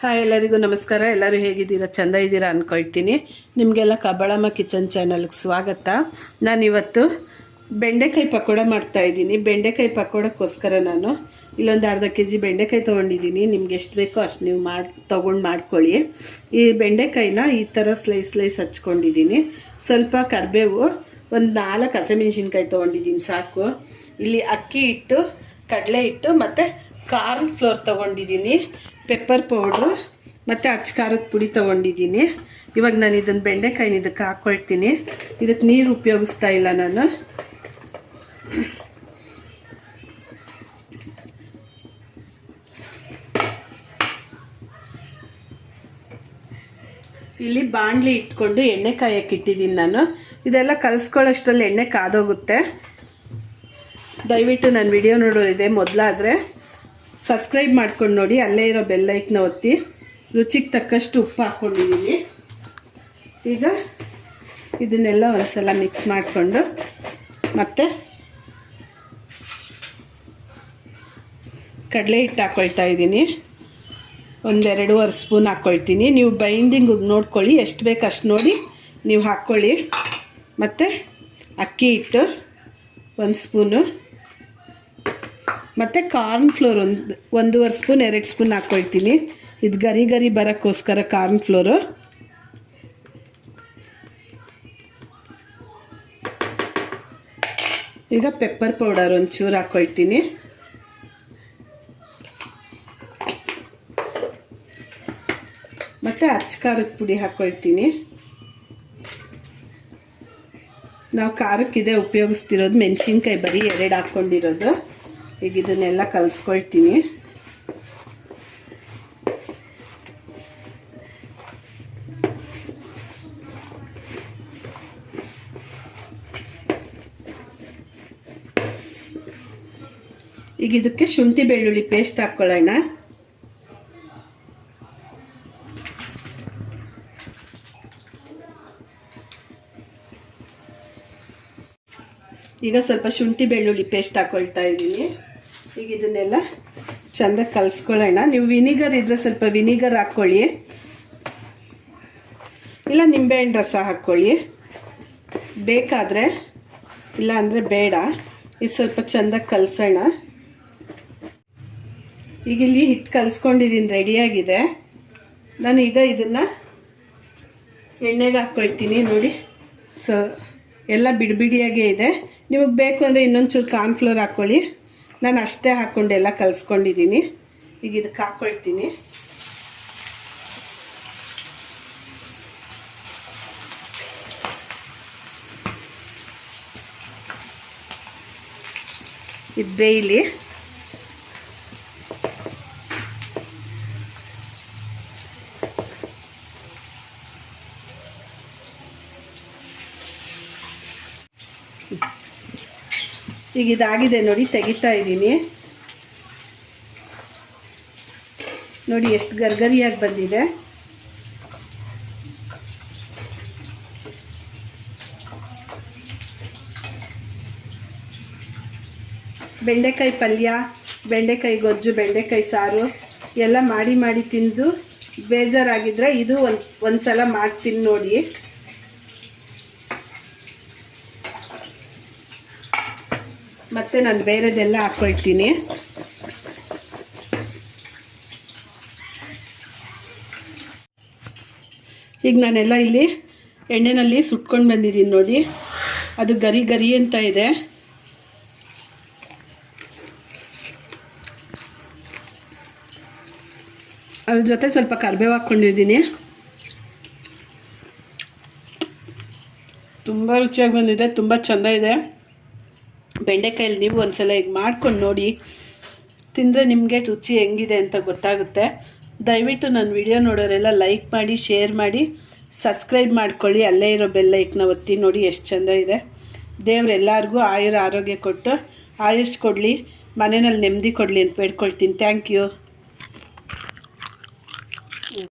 Hi ಎಲ್ಲರಿಗೂ ನಮಸ್ಕಾರ. ಎಲ್ಲರೂ ಹೇಗಿದ್ದೀರಾ? ಚೆಂದ ಇದ್ದೀರಾ ಅಂದ್ಕೊಳ್ತೀನಿ ನಿಮಗೆಲ್ಲ ಕಬಳಮ್ಮ ಕಿಚನ್ ಚಾನಲ್ಗೆ ಸ್ವಾಗತ. ನಾನಿವತ್ತು ಬೆಂಡೆಕಾಯಿ ಪಕೋಡ ಮಾಡ್ತಾಯಿದ್ದೀನಿ ಬೆಂಡೆಕಾಯಿ ಪಕೋಡಕ್ಕೋಸ್ಕರ ನಾನು ಇಲ್ಲೊಂದು ಅರ್ಧ ಕೆ ಜಿ ಬೆಂಡೆಕಾಯಿ ತೊಗೊಂಡಿದ್ದೀನಿ. ನಿಮ್ಗೆ ಎಷ್ಟು ಬೇಕೋ ಅಷ್ಟು ನೀವು ಮಾಡಿ, ತೊಗೊಂಡು ಮಾಡ್ಕೊಳ್ಳಿ. ಈ ಬೆಂಡೆಕಾಯಿನ ಈ ಥರ ಸ್ಲೈಸ್ ಸ್ಲೈಸ್ ಹಚ್ಕೊಂಡಿದ್ದೀನಿ. ಸ್ವಲ್ಪ ಕರಿಬೇವು, ಒಂದು ನಾಲ್ಕು ಹಸಿಮೆಣ್ಸಿನ್ಕಾಯಿ ತೊಗೊಂಡಿದ್ದೀನಿ ಸಾಕು. ಇಲ್ಲಿ ಅಕ್ಕಿ ಹಿಟ್ಟು, ಕಡಲೆ ಹಿಟ್ಟು ಮತ್ತು ಕಾರ್ನ್ ಫ್ಲೋರ್ ತೊಗೊಂಡಿದ್ದೀನಿ. ಪೆಪ್ಪರ್ ಪೌಡ್ರು ಮತ್ತು ಅಚ್ಚ ಖಾರದ ಪುಡಿ ತೊಗೊಂಡಿದ್ದೀನಿ. ಇವಾಗ ನಾನು ಇದನ್ನು ಬೆಂಡೆಕಾಯಿನ ಇದಕ್ಕೆ ಹಾಕ್ಕೊಳ್ತೀನಿ ಇದಕ್ಕೆ ನೀರು ಉಪಯೋಗಿಸ್ತಾ ಇಲ್ಲ ನಾನು. ಇಲ್ಲಿ ಬಾಣಲಿ ಇಟ್ಕೊಂಡು ಎಣ್ಣೆ ಕಾಯಕ್ಕೆ ಇಟ್ಟಿದ್ದೀನಿ ನಾನು. ಇದೆಲ್ಲ ಕಲಿಸ್ಕೊಳ್ಳೋಷ್ಟರಲ್ಲಿ ಎಣ್ಣೆ ಕಾದೋಗುತ್ತೆ. ದಯವಿಟ್ಟು ನನ್ನ ವಿಡಿಯೋ ನೋಡೋದಿದೆ ಮೊದಲಾದರೆ. ಸಬ್ಸ್ಕ್ರೈಬ್ ಮಾಡ್ಕೊಂಡು ನೋಡಿ, ಅಲ್ಲೇ ಇರೋ ಬೆಲ್ಲೈಕ್ನ ಒತ್ತಿ. ರುಚಿಗೆ ತಕ್ಕಷ್ಟು ಉಪ್ಪು ಹಾಕ್ಕೊಂಡಿದ್ದೀನಿ ಈಗ ಇದನ್ನೆಲ್ಲ ಒಂದ್ಸಲ ಮಿಕ್ಸ್ ಮಾಡಿಕೊಂಡು, ಮತ್ತು ಕಡಲೆ ಹಿಟ್ಟು ಹಾಕ್ಕೊಳ್ತಾ ಇದ್ದೀನಿ ಒಂದೆರಡೂವರೆ ಸ್ಪೂನ್ ಹಾಕ್ಕೊಳ್ತೀನಿ ನೀವು ಬೈಂಡಿಂಗ್ ನೋಡ್ಕೊಳ್ಳಿ, ಎಷ್ಟು ಬೇಕು ಅಷ್ಟು ನೋಡಿ ನೀವು ಹಾಕ್ಕೊಳ್ಳಿ. ಮತ್ತು ಅಕ್ಕಿ ಹಿಟ್ಟು ಒಂದು ಸ್ಪೂನು. ಮತ್ತು ಕಾರ್ನ್ ಫ್ಲೋರ್ ಒಂದು, ಒಂದೂವರೆ ಸ್ಪೂನ್, ಎರಡು ಸ್ಪೂನ್ ಹಾಕ್ಕೊಳ್ತೀನಿ ಇದು ಗರಿ ಗರಿ ಬರೋಕ್ಕೋಸ್ಕರ ಕಾರ್ನ್ ಫ್ಲೋರು. ಈಗ ಪೆಪ್ಪರ್ ಪೌಡರ್ ಒಂಚೂರು ಹಾಕ್ಕೊಳ್ತೀನಿ ಮತ್ತು ಅಚ್ಚ ಖಾರದ ಪುಡಿ ಹಾಕ್ಕೊಳ್ತೀನಿ ನಾವು ಖಾರಕ್ಕಿದೆ ಉಪಯೋಗಿಸ್ತಿರೋದು ಮೆಣಸಿನ್ಕಾಯಿ ಬರೀ ಎರಡು ಹಾಕ್ಕೊಂಡಿರೋದು ಈಗ ಇದನ್ನೆಲ್ಲ ಕಲಿಸ್ಕೊಳ್ತೀನಿ. ಈಗ ಇದಕ್ಕೆ ಶುಂಠಿ ಬೆಳ್ಳುಳ್ಳಿ ಪೇಸ್ಟ್ ಹಾಕ್ಕೊಳ್ಳೋಣ ಈಗ ಸ್ವಲ್ಪ ಶುಂಠಿ ಬೆಳ್ಳುಳ್ಳಿ ಪೇಸ್ಟ್ ಹಾಕ್ಕೊಳ್ತಾ ಇದ್ದೀನಿ. ಈಗ ಇದನ್ನೆಲ್ಲ ಚೆಂದ ಕಲಿಸ್ಕೊಳ್ಳೋಣ. ನೀವು ವಿನಿಗರ್ ಇದ್ದರೆ ಸ್ವಲ್ಪ ವಿನಿಗರ್ ಹಾಕ್ಕೊಳ್ಳಿ. ಇಲ್ಲ ನಿಂಬೆಹಣ್ಣು ರಸ ಹಾಕ್ಕೊಳ್ಳಿ. ಬೇಕಾದರೆ, ಇಲ್ಲ ಅಂದರೆ ಬೇಡ. ಇದು ಸ್ವಲ್ಪ ಚೆಂದ ಕಲಸೋಣ. ಈಗ ಇಲ್ಲಿ ಹಿಟ್ಟು ಕಲಿಸ್ಕೊಂಡಿದ್ದೀನಿ ರೆಡಿಯಾಗಿದೆ ನಾನು ಈಗ ಇದನ್ನು ಎಣ್ಣೆಗೆ ಹಾಕ್ಕೊಳ್ತೀನಿ ನೋಡಿ. ಸೊ ಎಲ್ಲ ಬಿಡಿಬಿಡಿಯಾಗೇ ಇದೆ. ನಿಮಗೆ ಬೇಕು ಅಂದರೆ ಇನ್ನೊಂಚೂರು ಕಾರ್ನ್ಫ್ಲೋರ್ ಹಾಕ್ಕೊಳ್ಳಿ ನಾನು ಅಷ್ಟೇ ಹಾಕ್ಕೊಂಡು ಎಲ್ಲ ಕಲಿಸ್ಕೊಂಡಿದ್ದೀನಿ ಈಗ ಇದಕ್ಕೆ ಹಾಕ್ಕೊಳ್ತೀನಿ ಇದು ಬೇಯಲಿ. ಈಗ ಇದಾಗಿದೆ ನೋಡಿ, ತೆಗಿತಾ ಇದ್ದೀನಿ. ನೋಡಿ, ಎಷ್ಟು ಗರ್ಗರಿಯಾಗಿ ಬಂದಿದೆ. ಬೆಂಡೆಕಾಯಿ ಪಲ್ಯ, ಬೆಂಡೆಕಾಯಿ ಗೊಜ್ಜು, ಬೆಂಡೆಕಾಯಿ ಸಾರು, ಎಲ್ಲ ಮಾಡಿ ಮಾಡಿ ತಿಂದು ಬೇಜಾರಾಗಿದ್ರೆ ಇದು ಒಂದು ಒಂದು ಸಲ ಮಾಡ್ತೀನಿ ನೋಡಿ. ಮತ್ತು ನಾನು ಬೇರೆದೆಲ್ಲ ಹಾಕ್ಕೊಳ್ತೀನಿ ಈಗ ನಾನೆಲ್ಲ ಇಲ್ಲಿ ಎಣ್ಣೆನಲ್ಲಿ ಸುಟ್ಕೊಂಡು ಬಂದಿದ್ದೀನಿ ನೋಡಿ. ಅದು ಗರಿ ಗರಿ ಅಂತ ಇದೆ. ಅದ್ರ ಜೊತೆ ಸ್ವಲ್ಪ ಕರಿಬೇವು ಹಾಕ್ಕೊಂಡಿದ್ದೀನಿ. ತುಂಬ ರುಚಿಯಾಗಿ ಬಂದಿದೆ, ತುಂಬ ಚೆಂದ ಇದೆ. ಬೆಂಡೆಕಾಯಲ್ಲಿ ನೀವು ಒಂದ್ಸಲ ಈಗ ಮಾಡ್ಕೊಂಡು ನೋಡಿ. ತಿಂದರೆ ನಿಮಗೆ ರುಚಿ ಹೆಂಗಿದೆ ಅಂತ ಗೊತ್ತಾಗುತ್ತೆ. ದಯವಿಟ್ಟು ನನ್ನ ವಿಡಿಯೋ ನೋಡೋರೆಲ್ಲ ಲೈಕ್ ಮಾಡಿ, ಶೇರ್ ಮಾಡಿ, ಸಬ್ಸ್ಕ್ರೈಬ್ ಮಾಡ್ಕೊಳ್ಳಿ. ಅಲ್ಲೇ ಇರೋ ಬೆಲ್ಲೈಕ್ನ ಒತ್ತಿ ನೋಡಿ ಎಷ್ಟು ಚೆಂದ ಇದೆ. ದೇವರೆಲ್ಲರಿಗೂ ಆಯುರ ಆರೋಗ್ಯ ಕೊಟ್ಟು, ಆಯುಷ್ ಕೊಡಲಿ ಮನೆಯಲ್ಲಿ ನೆಮ್ಮದಿ ಕೊಡಲಿ ಅಂತ ಬೇಡ್ಕೊಳ್ತೀನಿ. Thank you.